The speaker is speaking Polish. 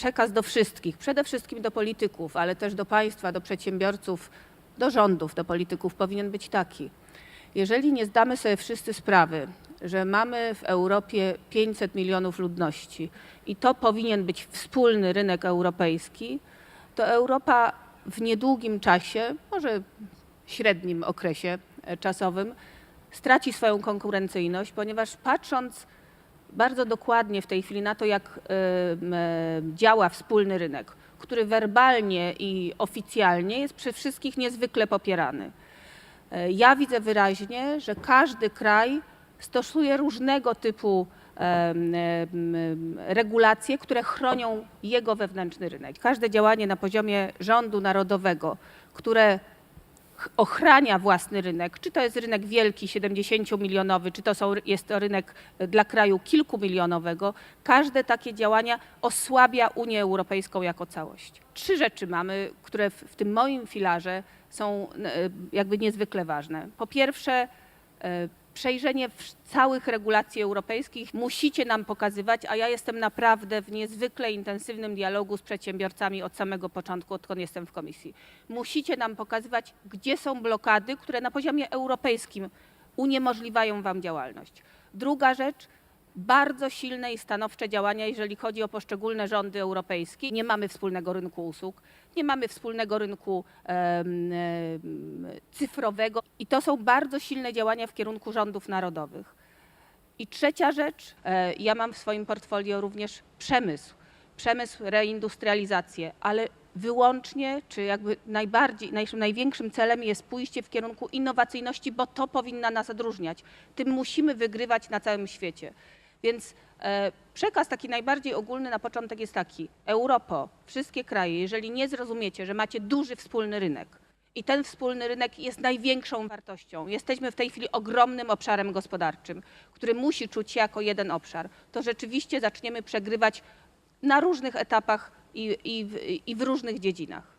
przekaz do wszystkich, przede wszystkim do polityków, ale też do państwa, do przedsiębiorców, do rządów, do polityków powinien być taki. Jeżeli nie zdamy sobie wszyscy sprawy, że mamy w Europie 500 milionów ludności i to powinien być wspólny rynek europejski, to Europa w niedługim czasie, może średnim okresie czasowym, straci swoją konkurencyjność, ponieważ patrząc bardzo dokładnie w tej chwili na to, jak działa wspólny rynek, który werbalnie i oficjalnie jest przez wszystkich niezwykle popierany. E, Ja widzę wyraźnie, że każdy kraj stosuje różnego typu regulacje, które chronią jego wewnętrzny rynek. Każde działanie na poziomie rządu narodowego, które ochrania własny rynek, czy to jest rynek wielki, 70-milionowy, czy to są, jest to rynek e, dla kraju kilkumilionowego, każde takie działania osłabia Unię Europejską jako całość. Trzy rzeczy mamy, które w, w tym moim filarze są e, jakby niezwykle ważne. Po pierwsze, e, przejrzenie całych regulacji europejskich musicie nam pokazywać, a ja jestem naprawdę w niezwykle intensywnym dialogu z przedsiębiorcami od samego początku, odkąd jestem w komisji. Musicie nam pokazywać, gdzie są blokady, które na poziomie europejskim uniemożliwiają wam działalność. Druga rzecz, bardzo silne i stanowcze działania, jeżeli chodzi o poszczególne rządy europejskie. Nie mamy wspólnego rynku usług, nie mamy wspólnego rynku cyfrowego i to są bardzo silne działania w kierunku rządów narodowych. I trzecia rzecz, e, ja mam w swoim portfolio również przemysł, przemysł, reindustrializację, ale wyłącznie, czy jakby najbardziej, naszym największym celem jest pójście w kierunku innowacyjności, bo to powinna nas odróżniać. Tym musimy wygrywać na całym świecie. Więc e, przekaz taki najbardziej ogólny na początek jest taki. Europo, wszystkie kraje, jeżeli nie zrozumiecie, że macie duży wspólny rynek, i ten wspólny rynek jest największą wartością. Jesteśmy w tej chwili ogromnym obszarem gospodarczym, który musi czuć się jako jeden obszar. To rzeczywiście zaczniemy przegrywać na różnych etapach i, i, w, i w różnych dziedzinach.